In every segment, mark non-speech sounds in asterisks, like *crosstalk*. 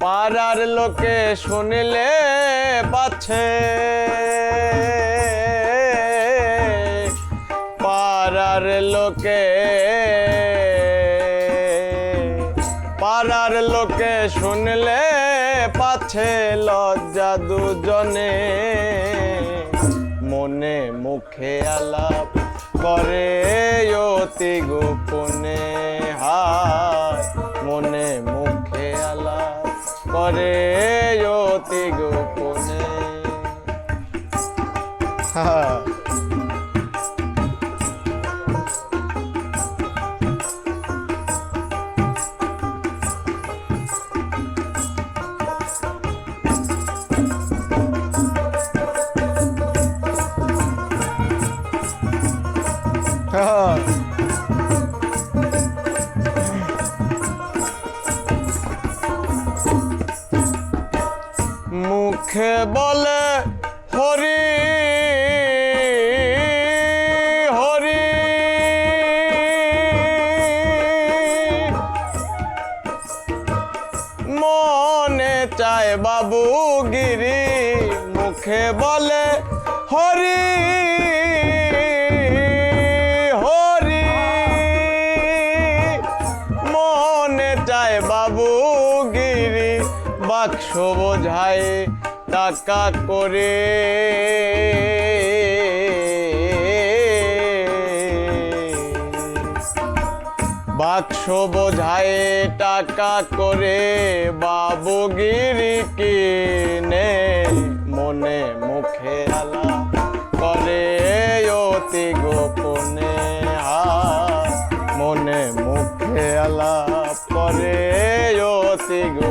পাড়ার লোকে শুনিলে পাচ্ছে পাড়ার লোকে পাড়ার লোকে শুনলে পাচ্ছে লজ্জা দুজনে। মনে মুখে আলাপ করে অতি গোপনে। হায়, মনে মুখে করে অতি গোপনে। হ্যাঁ *laughs* মুখে বলে, হরি হরি। মনে চায় বাবু গিরি, মুখে বলে, হরি হরি। মনে চায় বাবু গিরি, বাক্স বোঝায় টাকা করে। বাক্স বোঝায় টাকা করে বাবুগিরি কিনে, মনে মুখে আলা করে অতি গোপনে মনে মুখে আলাপ করে অতি গোপনে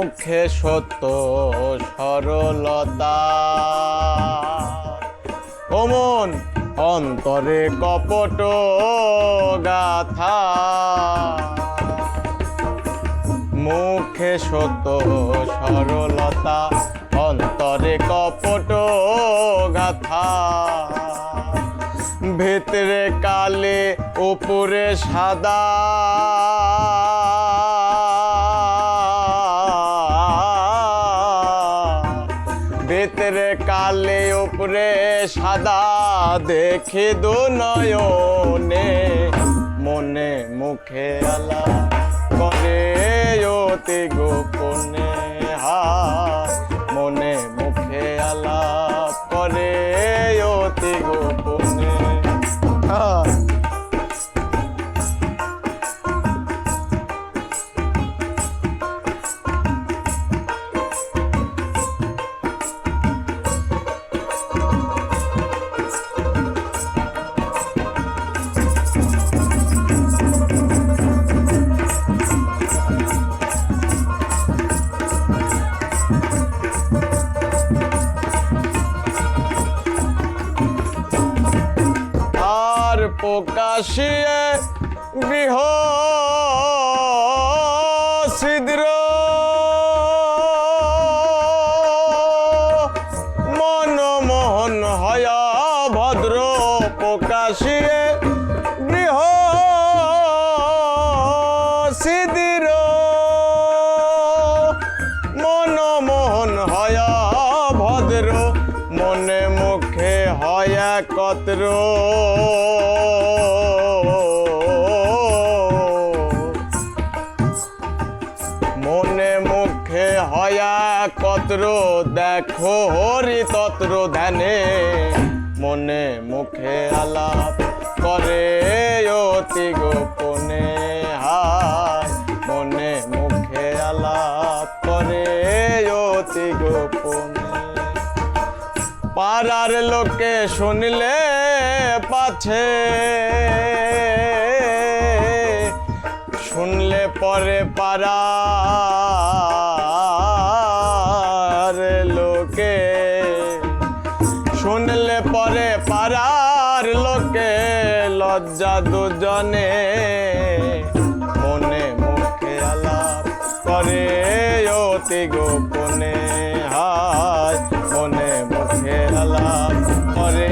মুখে সত্য, সরলতা। ওমন অন্তরে কপট গাথা। মুখে সত্য, সরলতা, অন্তরে কপট গাথা। ভিতরে কালে, উপরে সাদা। ভিতরে কালে উপরে সাদা দেখে দু নয়নে মনে মুখে আলা করে অতি গোপনে। প্রকাশিয়ে গৃহ ছিদ্র মনমোহন হয়া ভদ্র প্রকাশিয়ে গৃহ সিদির মনমোহন হয়া ভদ্র, মনে মুখে হয় একত্র। মনে মুখে হয়া কত্র দেখো হরি তত্র ধ্যানে। মনে মুখে আলাপ করে অতি গোপনে হায়। মনে মুখে আলাপ করে অতি গোপনে। পাড়ার লোকে শুনলে পাছে। শুনলে পরে পাড়ার দুজনে মনে মুখে আলাপ করে, অতি গোপনে হায়। মনে মুখে আলাপ করে,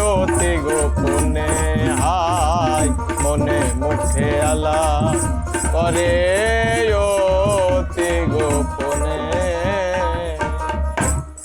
অতি গোপনে হায়। মনে মুখে আলাপ করে